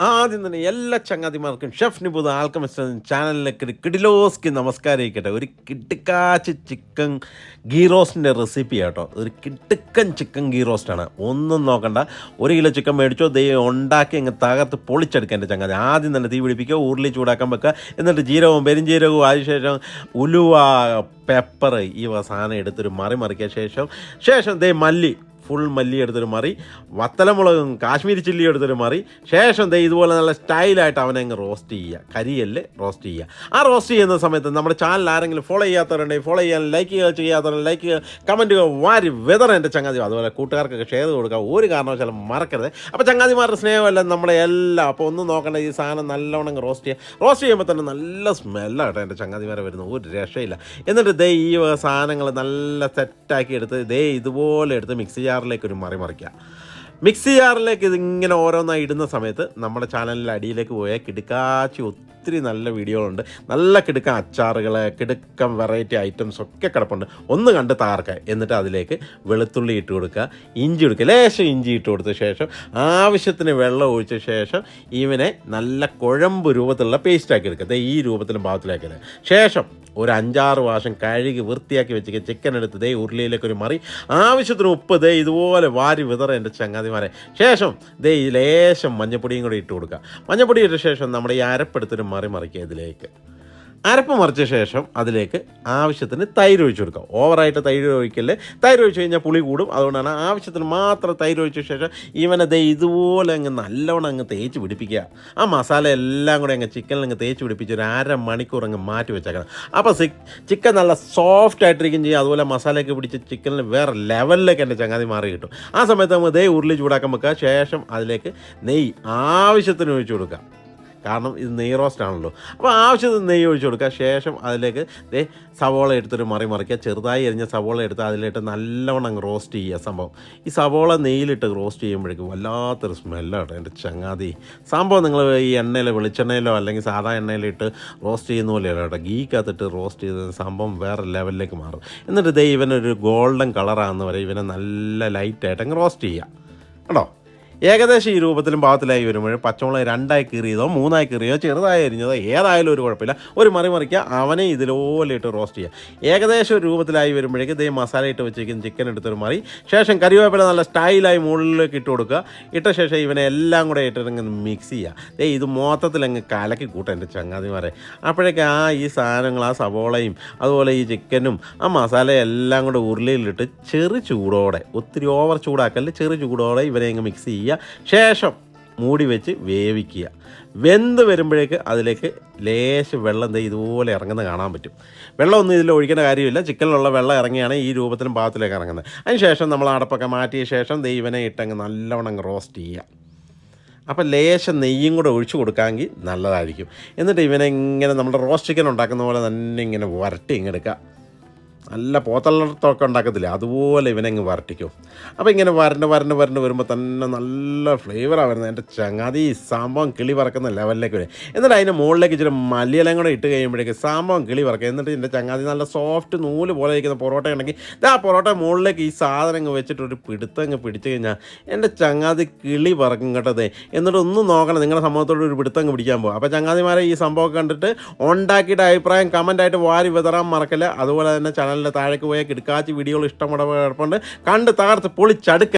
ആദ്യം തന്നെ എല്ലാ ചങ്ങാതിമാർക്കും ഷെഫ് നിബുദ് ആൽക്കമിസ്റ്റ് ചാനലിലേക്ക് ഒരു നമസ്കാരം നമസ്കാരിക്കട്ടെ ഒരു കിട്ടിക്കാച്ച് ചിക്കൻ ഗീ റോസ്റ്റിന്റെ റെസിപ്പി കേട്ടോ ഒരു കിട്ടിക്കൻ ചിക്കൻ ഗീ റോസ്റ്റാണ് ഒന്നും നോക്കണ്ട. ഒരു കിലോ ചിക്കൻ മേടിച്ചോ ദേ ഉണ്ടാക്കി അങ്ങ് തകർത്ത് പൊളിച്ചെടുക്കുക എന്റെ ചങ്ങാതി. ആദ്യം തന്നെ തീ പിടിപ്പിക്കുക ഉരുളി ചൂടാക്കാൻ വെക്കുക. എന്നിട്ട് ജീരകവും പെരുംജീരകവും അതിനുശേഷം ഉലുവ പെപ്പർ ഈ സാധനം എടുത്തൊരു മറി മറിക്കിയ ശേഷം ശേഷം ദേ മല്ലി ഫുൾ മല്ലി എടുത്തൊരു മറി വത്തലമുളകും കാശ്മീരി ചില്ലി എടുത്തൊരു മറി. ശേഷം ദേ ഇതുപോലെ നല്ല സ്റ്റൈലായിട്ട് അവനെ അങ്ങ് റോസ്റ്റ് ചെയ്യുക. കരിയല്ല് റോസ്റ്റ് ചെയ്യുക. ആ റോസ്റ്റ് ചെയ്യുന്ന സമയത്ത് നമ്മുടെ ചാനൽ ആരെങ്കിലും ഫോളോ ചെയ്യാത്തവരുണ്ടെങ്കിൽ ഫോളോ ചെയ്യാൻ ലൈക്ക് ചെയ്യുക ചെയ്യാത്തവരുണ്ടെങ്കിൽ ലൈക്ക് ചെയ്യുക ചെയ്യുക വാരി വെതർ എന്റെ ചങ്ങാതി അതുപോലെ കൂട്ടുകാർക്കൊക്കെ ഷെയർ കൊടുക്കുക. ഒരു കാരണവശാലും മറക്കരുത്. അപ്പോൾ ചങ്ങാതിമാരുടെ സ്നേഹമല്ല നമ്മളെ എല്ലാം. അപ്പോൾ ഒന്നും നോക്കണ്ട ഈ സാധനം നല്ലവണ്ണം റോസ്റ്റ് ചെയ്യുക. റോസ്റ്റ് ചെയ്യുമ്പോൾ തന്നെ നല്ല സ്മെല്ലാണ് കേട്ടോ എന്റെ ചങ്ങാതിമാരെ വരുന്നത്. ഒരു രക്ഷയില്ല. എന്നിട്ട് ദേ ഈ സാധനങ്ങൾ നല്ല സെറ്റാക്കി എടുത്ത് ദേ ഇതുപോലെ എടുത്ത് മിക്സി ജാറിലേക്ക് ഒരു മറി മറിക്കുക മിക്സി ജാറിലേക്ക് ഇതിങ്ങനെ ഓരോന്നായി ഇടുന്ന സമയത്ത് നമ്മുടെ ചാനലിൽ അടിയിലേക്ക് പോയാൽ കിടുക്കാച്ചി ഒത്തിരി നല്ല വീഡിയോകളുണ്ട്. നല്ല കിടുക്കൻ അച്ചാറുകൾ കിടുക്കൻ വെറൈറ്റി ഐറ്റംസ് ഒക്കെ കിടപ്പുണ്ട്. ഒന്ന് കണ്ട് താർക്കുക എന്നിട്ട് അതിലേക്ക് വെളുത്തുള്ളി ഇട്ട് കൊടുക്കുക. ഇഞ്ചി കൊടുക്കുക. ലേശം ഇഞ്ചി ഇട്ട് കൊടുത്ത ശേഷം ആവശ്യത്തിന് വെള്ളം ഒഴിച്ച ശേഷം ഇവനെ നല്ല കുഴമ്പ് രൂപത്തിലുള്ള പേസ്റ്റാക്കി എടുക്കുക. ഈ രൂപത്തിലും ഭാഗത്തിലാക്കിയത് ശേഷം ഒരു അഞ്ചാറ് വാശം കഴുകി വൃത്തിയാക്കി വെച്ചേക്ക് ചിക്കൻ എടുത്ത് ദേ ഉരുളിയിലേക്ക് ഒരു മറി. ആവശ്യത്തിന് ഉപ്പ് ദേ ഇതുപോലെ വാരി വിതറ എന്റെ ചങ്ങാതിമാരെ. ശേഷം ദേ ഈ ലേശം മഞ്ഞപ്പൊടിയും കൂടി ഇട്ട് കൊടുക്കുക. മഞ്ഞപ്പൊടി ഇട്ട ശേഷം നമ്മുടെ ഈ അരപ്പെടുത്തൊരു മറി മറിക്കുക ഇതിലേക്ക്. അരപ്പ് മറിച്ച ശേഷം അതിലേക്ക് ആവശ്യത്തിന് തൈര് ഒഴിച്ചു കൊടുക്കുക. ഓവറായിട്ട് തൈര് ഒഴിക്കല്ലേ തൈര് ഒഴിച്ച് കഴിഞ്ഞാൽ പുളി കൂടും. അതുകൊണ്ടാണ് ആവശ്യത്തിന് മാത്രം തൈര് ഒഴിച്ച ശേഷം ഇവനത് ഇതുപോലെ അങ്ങ് നല്ലവണ്ണം അങ്ങ് തേച്ച് പിടിപ്പിക്കുക. ആ മസാല എല്ലാം കൂടെ അങ്ങ് ചിക്കനിൽ അങ്ങ് തേച്ച് പിടിപ്പിച്ച് ഒരു അര മണിക്കൂർ അങ്ങ് മാറ്റി വെച്ചേക്കണം. അപ്പോൾ ചിക്കൻ നല്ല സോഫ്റ്റ് ആയിട്ടിരിക്കും ചെയ്യും. അതുപോലെ മസാലയൊക്കെ പിടിച്ച് ചിക്കനിൽ വേറെ ലെവലിലേക്ക് എന്റെ ചങ്ങാതി മാറി കിട്ടും. ആ സമയത്ത് നമ്മൾ ദേ ഉരുളി ചൂടാക്കാൻ വെക്കുക. ശേഷം അതിലേക്ക് നെയ്യ് ആവശ്യത്തിന് ഒഴിച്ചു കൊടുക്കുക. കാരണം ഇത് നെയ് റോസ്റ്റ് ആണല്ലോ. അപ്പോൾ ആവശ്യത്തിന് നെയ്യ് ഒഴിച്ചു കൊടുക്കുക. ശേഷം അതിലേക്ക് ദേ സവോള എടുത്തൊരു മറി മറിക്കുക. ചെറുതായി എരിഞ്ഞ സവോള എടുത്ത് അതിലിട്ട് നല്ലവണ്ണം റോസ്റ്റ് ചെയ്യുക സംഭവം. ഈ സവോള നെയ്യിലിട്ട് റോസ്റ്റ് ചെയ്യുമ്പോഴേക്കും വല്ലാത്തൊരു സ്മെല്ലാണ് എന്റെ ചങ്ങാതി. സംഭവം നിങ്ങൾ ഈ എണ്ണയിൽ വെളിച്ചെണ്ണയിലോ അല്ലെങ്കിൽ സാധാ എണ്ണയിലിട്ട് റോസ്റ്റ് ചെയ്യുന്ന പോലെയല്ല കേട്ടോ. ഗീക്കകത്തിട്ട് റോസ്റ്റ് ചെയ്ത സംഭവം വേറെ ലെവലിലേക്ക് മാറും. എന്നിട്ട് ദേ ഇവനൊരു ഗോൾഡൻ കളറാകുന്ന വരെ ഇവനെ നല്ല ലൈറ്റായിട്ട് അങ്ങ് റോസ്റ്റ് ചെയ്യുക. കേട്ടോ? ഏകദേശം ഈ രൂപത്തിലും പാകത്തിലായി വരുമ്പോൾ പച്ചമുളക് രണ്ടായി കീറിയതോ മൂന്നായി കീറിയതോ ചെറുതായി അരിഞ്ഞതോ ഏതായാലും ഒരു കുഴപ്പമില്ല. ഒരു മറി മറിക്കുക അവനെ ഇതിലോലെ ഇട്ട് റോസ്റ്റ് ചെയ്യുക. ഏകദേശം ഒരു രൂപത്തിലായി വരുമ്പോഴേക്കും ഇതേ മസാല ഇട്ട് വെച്ചിരിക്കുന്ന ചിക്കൻ എടുത്തൊരു മറി. ശേഷം കറിവേപ്പില നല്ല സ്റ്റൈലായി മുകളിലേക്ക് ഇട്ട് കൊടുക്കുക. ഇട്ട ശേഷം ഇവനെ എല്ലാം കൂടെ ഇട്ടിട്ട് മിക്സ് ചെയ്യുക. ദേ ഇത് മൊത്തത്തിൽ അങ്ങ് കലക്കി കൂട്ടാം എന്റെ ചങ്ങാതിമാരെ. അപ്പോഴേക്ക് ആ ഈ സാധനങ്ങൾ ആ സവോളയും അതുപോലെ ഈ ചിക്കനും ആ മസാല എല്ലാം കൂടെ ഉരുളിയിലിട്ട് ചെറു ചൂടോടെ ഒത്തിരി ഓവർ ചൂടാക്കൽ ചെറു ചൂടോടെ ഇവനെ അങ്ങ് മിക്സ് ചെയ്യുക. ശേഷം മൂടി വെച്ച് വേവിക്കുക. വെന്ത് വരുമ്പോഴേക്ക് അതിലേക്ക് ലേശം വെള്ളം ദേ ഇതുപോലെ ഇറങ്ങുന്നത് കാണാൻ പറ്റും. വെള്ളമൊന്നും ഇതിൽ ഒഴിക്കേണ്ട കാര്യമില്ല. ചിക്കനിലുള്ള വെള്ളം ഇറങ്ങിയാണ് ഈ രൂപത്തിലും പാകത്തിലേക്ക് ഇറങ്ങുന്നത്. അതിന് ശേഷം നമ്മൾ അടപ്പൊക്കെ മാറ്റിയ ശേഷം ദൈവനെ ഇട്ടങ്ങ് നല്ലവണ്ണം റോസ്റ്റ് ചെയ്യുക. അപ്പോൾ ലേശം നെയ്യും കൂടെ ഒഴിച്ചു കൊടുക്കാമെങ്കിൽ നല്ലതായിരിക്കും. എന്നിട്ട് ഇവനെ ഇങ്ങനെ നമ്മുടെ റോസ്റ്റ് ചിക്കൻ ഉണ്ടാക്കുന്ന പോലെ തന്നെ ഇങ്ങനെ വരട്ടി ഇങ്ങെടുക്കുക നല്ല പോത്തളർത്തൊക്കെ ഉണ്ടാക്കത്തില്ല? അതുപോലെ ഇവനങ്ങ് വരട്ടിക്കും. അപ്പോൾ ഇങ്ങനെ വരണ്ട് വരണ്ട് വരണ്ട് വരുമ്പോൾ തന്നെ നല്ല ഫ്ലേവറാണ് വരുന്നത്. എന്റെ ചങ്ങാതി സംഭവം കിളി പറക്കുന്ന ലെവലിലേക്ക് വരും. എന്നിട്ട് അതിന്റെ മുകളിലേക്ക് ഇച്ചിരി മല്ലിയെല്ലാം കൂടെ ഇട്ട് കഴിയുമ്പോഴേക്ക് സംഭവം കിളി പറക്കുക എന്നിട്ട് എന്റെ ചങ്ങാതി നല്ല സോഫ്റ്റ് നൂൽ പോലെ ഇരിക്കുന്ന പൊറോട്ട ഉണ്ടെങ്കിൽ ആ പൊറോട്ട മുകളിലേക്ക് ഈ സാധനം അങ്ങ് വെച്ചിട്ട് ഒരു പിടുത്തം അങ്ങ് പിടിച്ചു കഴിഞ്ഞാൽ എന്റെ ചങ്ങാതി കിളി പറക്കും കേട്ടതേ എന്നിട്ട് ഒന്നും നോക്കണം നിങ്ങളുടെ സംഭവത്തോട് ഒരു പിടുത്തം അങ്ങ് പിടിക്കാൻ പോകും അപ്പോൾ ചങ്ങാതിമാരെ ഈ സംഭവം കണ്ടിട്ട് ഉണ്ടാക്കിയിട്ട് അഭിപ്രായം കമന്റായിട്ട് വാരി വിതറാൻ മറക്കല്ല? അതുപോലെ തന്നെ ചാനലിന്റെ താഴേക്ക് പോയ കിടക്കാച്ചി വീഡിയോകൾ ഇഷ്ടം കിടപ്പുണ്ട് കണ്ട് തകർത്ത് പൊളിച്ചടുക്ക